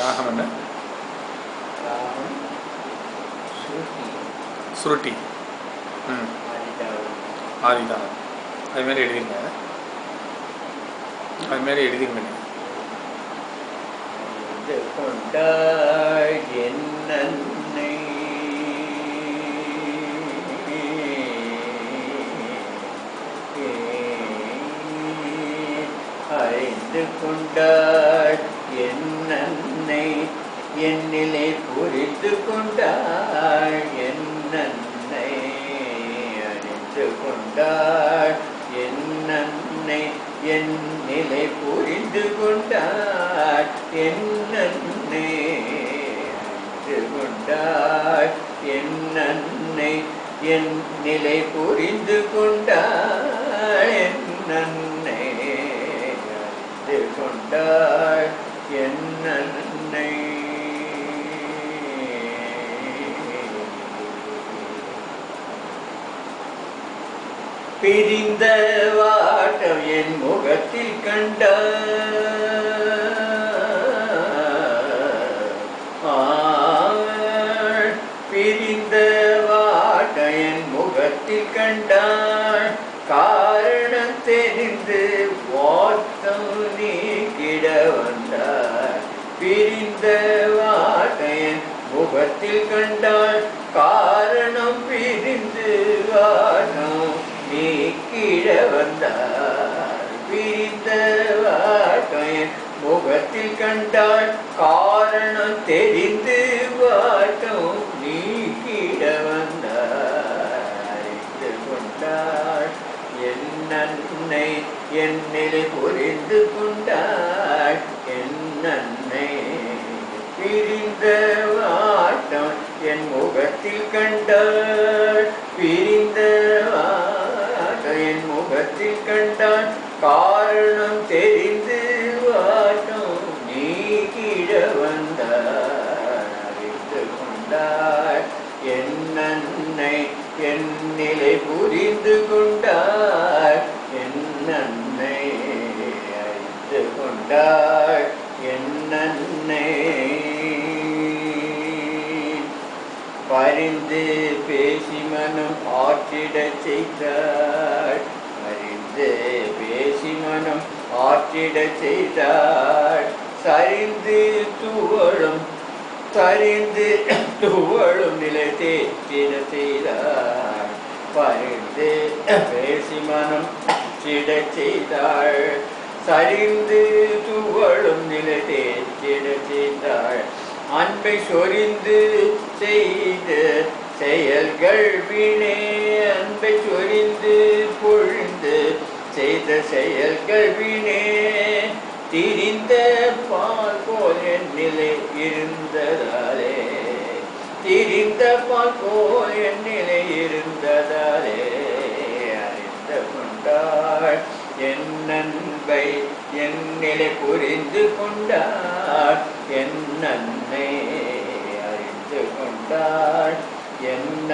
ராகம் என்ன? சுருட்டி. ம். ஆதிதாவம் ஆதிதானம் அதுமாரி எழுதிருங்க. அதுமாரி எழுதிருங்க. என்ன இது கொண்டாள் என்னை என்னிலே புரிந்து கொண்டாள் என்னை அறிந்து கொண்டாள் என்னை என்னிலே புரிந்து கொண்டாள் என்னை அறிந்து கொண்டாள் என்னை என் நிலை புரிந்து கொண்டாள் என்னை அறிந்து கொண்டாள் என்னை பிரிந்த வாட்டம் என் முகத்தில் கண்ட பிரிந்த வாட்டம் என் முகத்தில் கண்டாள் காரணம் தெரிந்து வாட்டம் நீ கிடவன். பிரிந்த வாட்டையன் முகத்தில் கண்டாள் காரணம் பிரிந்து வாட்டம். நீக்கிட வந்தார் பிரிந்த வாட்டையன் முகத்தில் கண்டாள் காரணம் தெரிந்து வாட்டம். நீக்கிட வந்தார் அறிந்து கொண்டாள் என் நன்னை என் நிலை புரிந்து கொண்டாள் என் நன்னை பிரிந்த வாட்டம் என் முகத்தில் கண்டாள் பிரிந்த என் முகத்தில் கண்டான் காரணம் தெரிந்து வாட்டம். நீ கீழ வந்தார் கொண்டார் என் நன்னை என் நிலை புரிந்து கொண்டார் என் நன்னை அறிந்து கொண்டார் என் நன்னை பரிந்து பேசி மனம் ஆற்றிடச் செய்தாள். பரிந்து பேசி மனம் ஆற்றிடச் செய்தாள். சரிந்து துவளும் சரிந்து துவளும் நிலை தேற்றிட செய்தாள். பரிந்து பேசி மனம் சிடச் செய்தாள். சரிந்து துவளும் நிலை தேற்றிட செய்தாள். அன்பை சொரிந்து செய்த செயல்கள் வீணே. அன்பை சொரிந்து பொழிந்து செய்த செயல்கள் வீணே. திரிந்த பால் போல் என் நிலை இருந்ததாலே. திரிந்த பால் போல் என் நிலை இருந்ததாலே. அறிந்து கொண்டாள் என் நண்பை என் நிலை புரிந்து கொண்டாள். என் அறிந்து கொண்டாள் என்